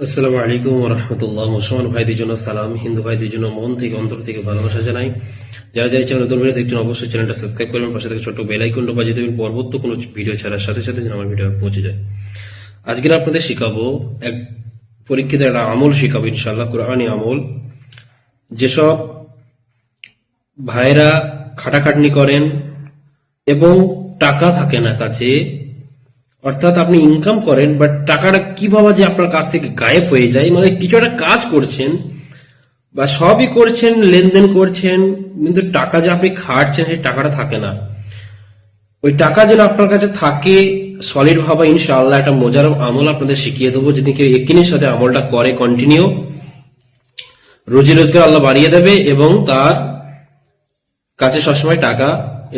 আসসালামু আলাইকুম রহমতুল্লাহ। মুসলমান ভাইদের জন্য সালাম, হিন্দু ভাইদের জন্য মন থেকে, অন্তর থেকে ভালোবাসা জানাই। যারা যারা চ্যানেল নতুন ভিডিও দেখছেন, অবশ্যই চ্যানেলটা সাবস্ক্রাইব করবেন পাশে থেকে ছোট্ট বেল আইকনটা বাজিয়ে দেবেন। পরবর্তী কোনো ভিডিও ছাড়ার সাথে সাথে যেন আমার ভিডিও পৌঁছে যায়। আজকে আপনাদের শিখাবো, এক পরীক্ষিত একটা আমল শিখাবো ইনশাল্লাহ কোরআনী আমল। যেসব ভাইরা খাটাখাটনি করেন এবং টাকা থাকে না কাছে অর্থাৎ আপনি ইনকাম করেন বাট টাকাটা কীভাবে যে আপনার কাছ থেকে গায়েব হয়ে যায় মানে কিছু একটা কাজ করছেন, বা সবই করছেন, লেনদেন করছেন, কিন্তু টাকা যে আপনি খাটছেন, সেই টাকাটা থাকে না। ওই টাকা যেন আপনার কাছে থাকে সলিড ভাবে ইনশাআল্লাহ একটা মজার আমল আপনাদের শিখিয়ে দেবো, যদি কেউ একিনের সাথে আমলটা করে কন্টিনিউ রুজি রোজগার আল্লাহ বাড়িয়ে দেবে এবং তার কাছে সবসময় টাকা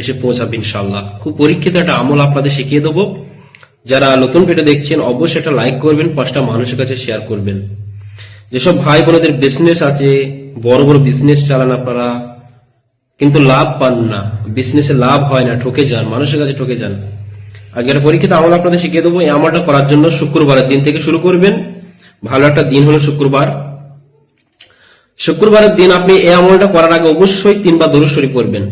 এসে পৌঁছাবে ইনশাল্লাহ খুব পরীক্ষিত একটা আমল আপনাদের শিখিয়ে দেবো। যারা নতুন ভিডিও দেখছেন, অবশ্যই একটা লাইক করবেন, পাঁচটা মানুষের কাছে শেয়ার করবেন। যেসব ভাই বোনদের বিজনেস আছে, বড় বড় বিজনেস চালান আপনারা, কিন্তু লাভ পান না। বিজনেসে লাভ হয় না, ঠকে যান, মানুষের কাছে ঠকে যান। একটা পরীক্ষিত আমল আপনাদের শিখিয়ে দেবো, এই আমলটা করার জন্য শুক্রবারের দিন থেকে শুরু করবেন। ভালো একটা দিন হলো শুক্রবার। শুক্রবারের দিন আপনি এই আমলটা করার আগে অবশ্যই তিনবার দরুদ শরীফ পড়বেন।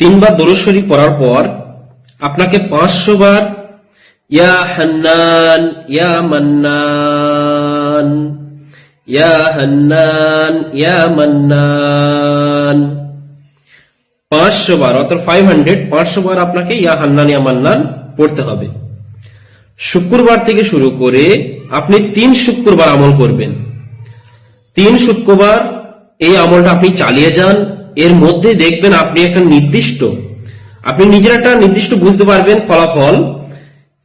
তিনবার দরুদ শরীফ পড়ার পর আপনাকে পাঁচশো বার ইয়া হান্নান ইয়া মান্নান ইয়া হান্নান ইয়া মান্নান পাঁচশো বার অর্থাৎ ফাইভ হান্ড্রেড পাঁচশো বার আপনাকে ইয়া হান্নান ইয়া মান্নান পড়তে হবে। শুক্রবার থেকে শুরু করে আপনি তিন শুক্রবার আমল করবেন। তিন শুক্রবার এই আমলটা আপনি চালিয়ে যান। এর মধ্যে দেখবেন আপনি একটা নির্দিষ্ট, আপনি নিজের একটা নির্দিষ্ট বুঝতে পারবেন ফলাফল।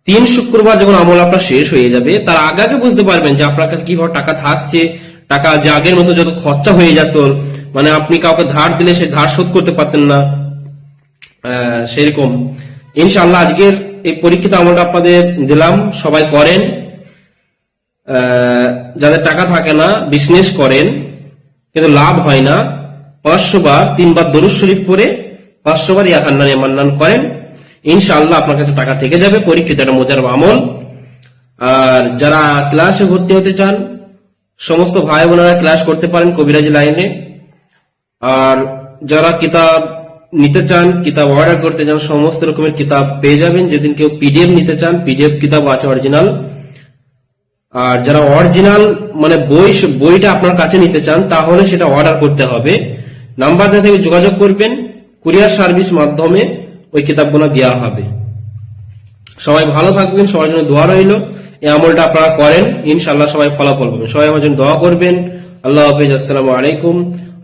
তিন শুক্রবার যখন আমল আপনার শেষ হয়ে যাবে, তার আগে আগে বুঝতে পারবেন যে আপনার কাছে কীভাবে টাকা থাকছে, টাকা যে আগের মতো যত খরচা হয়ে যেত মানে আপনি কাউকে ধার দিলে সে ধার শোধ করতে পারতেন না সেরকম। ইনশাল্লাহ আজকের এই পরীক্ষিত আমলটা আপনাদের দিলাম, সবাই করেন যাদের টাকা থাকে না বিজনেস করেন, কিন্তু লাভ হয় না, পাঁচশো বার, তিনবার দরুদ শরীফ পরে পাঁচশো বার ইয়াকান্নান মান্নান করেন। ইনশাআল্লাহ আপনার কাছে টাকা থেকে যাবে, পরীক্ষিত একটা মজার আমল। আর যারা ক্লাসে ভর্তি হতে চান, সমস্ত ভাই বোনেরা ক্লাস করতে পারেন কবিরাজি লাইনে। আর যারা কিতাব নিতে চান, কিতাব অর্ডার করতে চান, সমস্ত রকমের কিতাব পেয়ে যাবেন। যেদিন কেউ পিডিএফ নিতে চান, পিডিএফ কিতাব আছে অরিজিনাল। আর যারা অরিজিনাল মানে বই, বইটা আপনার কাছে নিতে চান, তাহলে সেটা অর্ডার করতে হবে। নাম্বার থেকে যোগাযোগ করবেন, কুরিয়ার সার্ভিস মাধ্যমে। ওই কিতাবগুলো দেওয়া হবে। সবাই ভালো থাকবেন, সবার জন্য দোয়া রইল। এই আমলটা আপনারা করেন ইনশাল্লাহ সবাই ফলাফল পাবেন। সবাই আমার জন্য দোয়া করবেন। আল্লাহ হাফিজ, আসসালামু আলাইকুম,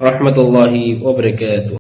রহমতুল্লাহি ওবরাকাতুহ